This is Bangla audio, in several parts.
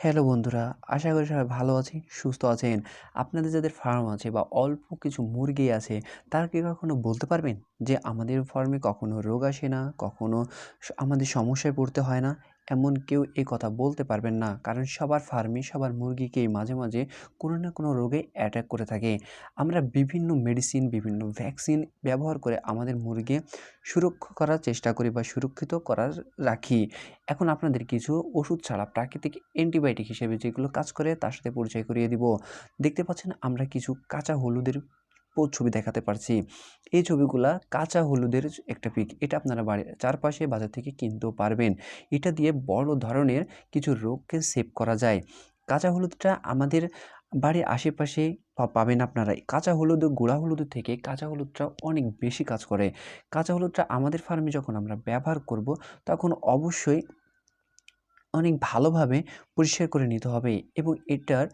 হ্যালো বন্ধুরা, আশা করি সবাই ভালো আছেন, সুস্থ আছেন। আপনাদের যাদের ফার্ম আছে বা অল্প কিছু মুরগি আছে, তারা কি কখনো বলতে পারবেন যে আমাদের ফার্মে কখনো রোগ আসে না, কখনো আমাদের সমস্যায় পড়তে হয় না? এমন কেউ এই কথা বলতে পারবেন না। কারণ সবার ফার্মে, সবার মুরগিকেই মাঝে মাঝে কোনো না কোনো রোগে অ্যাটাক করে থাকে। আমরা বিভিন্ন মেডিসিন বিভিন্ন ভ্যাকসিন ব্যবহার করে আমাদের মুরগি সুরক্ষা করার চেষ্টা করি বা সুরক্ষিত করার রাখি। এখন আপনাদের কিছু ওষুধ ছাড়া প্রাকৃতিক অ্যান্টিবায়োটিক হিসেবে যেগুলো কাজ করে তার সাথে পরিচয় করিয়ে দিব। দেখতে পাচ্ছেন আমরা কিছু কাঁচা হলুদের ছবি দেখাতে পারছি। এই ছবিগুলা কাঁচা হলুদের একটা পিক। এটা আপনারা বাড়ির চারপাশে বাজার থেকে কিনতেও পারবেন। এটা দিয়ে বড় ধরনের কিছু রোগকে সেভ করা যায়। কাঁচা হলুদটা আমাদের বাড়ির আশেপাশে পাবেন আপনারা। কাঁচা হলুদ, গুঁড়া হলুদ থেকে কাঁচা হলুদটা অনেক বেশি কাজ করে। কাঁচা হলুদটা আমাদের ফার্মে যখন আমরা ব্যবহার করব, তখন অবশ্যই অনেক ভালোভাবে পরিষ্কার করে নিতে হবে এবং এটার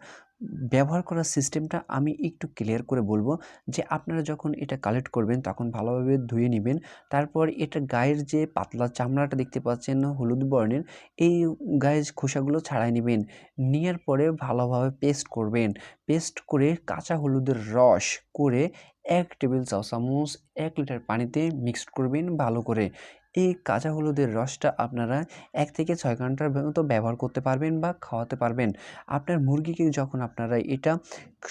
ব্যবহার করার সিস্টেমটা আমি একটু ক্লিয়ার করে বলব যে আপনারা যখন এটা কালেক্ট করবেন তখন ভালোভাবে ধুয়ে নেবেন। তারপর এটা গায়ের যে পাতলা চামড়াটা দেখতে পাচ্ছেন হলুদ বর্ণের, এই গায়ের খোসাগুলো ছাড়াই নেবেন। নেওয়ার পরে ভালোভাবে পেস্ট করবেন। পেস্ট করে কাঁচা হলুদের রস করে এক টেবিল চা চামচ এক লিটার পানিতে মিক্সড করবেন ভালো করে। এই কাঁচা হলুদের রসটা আপনারা এক থেকে ছয় ঘণ্টার মতো ব্যবহার করতে পারবেন বা খাওয়াতে পারবেন। আপনার মুরগিকে যখন আপনারা এটা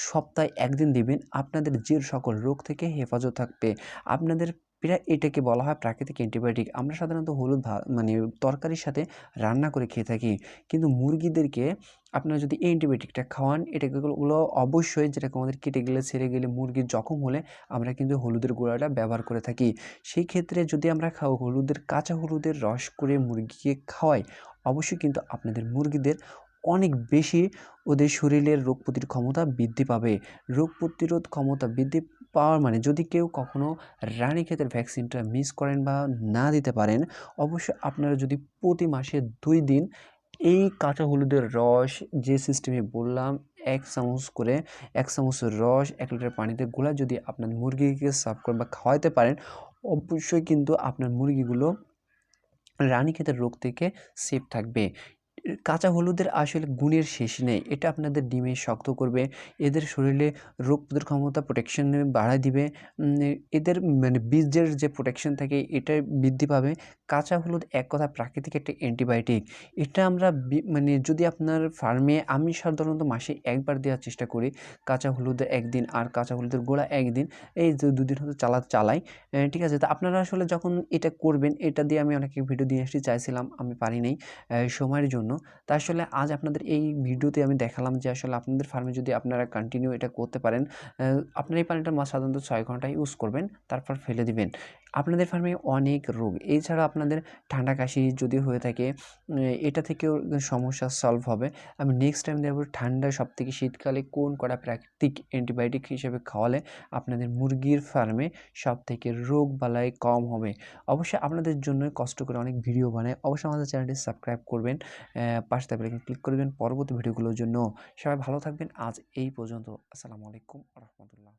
সপ্তাহে একদিন দিবেন, আপনাদের যে সকল রোগ থেকে হেফাজত থাকবে, আপনাদের প্রায় এটাকে বলা হয় প্রাকৃতিক অ্যান্টিবায়োটিক আমরা সাধারণত হলুদ মানে তরকারির সাথে রান্না করে খেয়ে থাকি। কিন্তু মুরগিদেরকে আপনারা যদি এই অ্যান্টিবায়োটিকটা খাওয়ান, এটাকে ওগুলো অবশ্যই যেটাকে আমাদের কেটে গেলে, ছেড়ে গেলে মুরগির জখম হলে আমরা কিন্তু হলুদের গুঁড়াটা ব্যবহার করে থাকি। সেই ক্ষেত্রে যদি আমরা খাও, হলুদের, কাঁচা হলুদের রস করে মুরগিকে খাওয়াই, অবশ্যই কিন্তু আপনাদের মুরগিদের অনেক বেশি ওদের শরীরের রোগ প্রতিরোধ ক্ষমতা বৃদ্ধি পাবে। রোগ প্রতিরোধ ক্ষমতা বৃদ্ধি পাওয়ার মানে যদি কেউ কখনও রানীক্ষেতের ভ্যাকসিনটা মিস করেন বা না দিতে পারেন, অবশ্যই আপনারা যদি প্রতি মাসে দুই দিন এই কাঁচা হলুদের রস যে সিস্টেমে বললাম, এক চামচ করে এক চামচের রস, এক লিটার পানিতে গোলা যদি আপনার মুরগিকে সার্ভ করেন বা খাওয়াতে পারেন, অবশ্যই কিন্তু আপনার মুরগিগুলো রানীক্ষেতের রোগ থেকে সেফ থাকবে। কাঁচা হলুদের আসলে গুণের শেষ নেই। এটা আপনাদের ডিমে শক্ত করবে, এদের শরীরে রোগ ক্ষমতা প্রোটেকশন বাড়ায় দিবে এদের মানে বীজের যে প্রোটেকশন থাকে, এটা বৃদ্ধি পাবে। কাঁচা হলুদ এক কথা প্রাকৃতিক একটা অ্যান্টিবায়োটিক এটা আমরা মানে যদি আপনার ফার্মে আমি সাধারণত মাসে একবার দেওয়ার চেষ্টা করি, কাঁচা হলুদ একদিন আর কাঁচা হলুদের গোড়া একদিন, এই দুদিন হয়তো চালা, চালাই ঠিক আছে? তো আপনারা আসলে যখন এটা করবেন, এটা দিয়ে আমি অনেকে ভিডিও দিয়ে আসতে চাইছিলাম, আমি পারি নাই সময়ের জন্য। তা আসলে আজ আপনাদের এই ভিডিওতে আমি দেখালাম যে আসলে আপনাদের ফার্মে যদি আপনারা কন্টিনিউ এটা করতে পারেন আপনার এই পানিটা মাছ সাধারণত ছয় ঘণ্টা ইউজ করবেন, তারপর ফেলে দিবেন। আপনাদের ফার্মে অনেক রোগ, এছাড়া আপনাদের ঠান্ডা কাশি যদি হয়ে থাকে এটা থেকেও সমস্যা সলভ হবে। আমি নেক্সট টাইম দেবো ঠান্ডা সব থেকে শীতকালে কোন কটা প্রাকৃতিক অ্যান্টিবায়োটিক হিসেবে খাওয়ালে আপনাদের মুরগির ফার্মে সব থেকে রোগ বালাই কম হবে। অবশ্যই আপনাদের জন্য কষ্ট করে অনেক ভিডিও বানায় অবশ্যই আমাদের চ্যানেলটি সাবস্ক্রাইব করবেন পাশে থাকবেন। ক্লিক করবেন পরবর্তী ভিডিওগুলোর জন্য। সবাই ভালো থাকবেন। আজ এই পর্যন্ত। আসসালামু আলাইকুম রহমতুল্লাহ।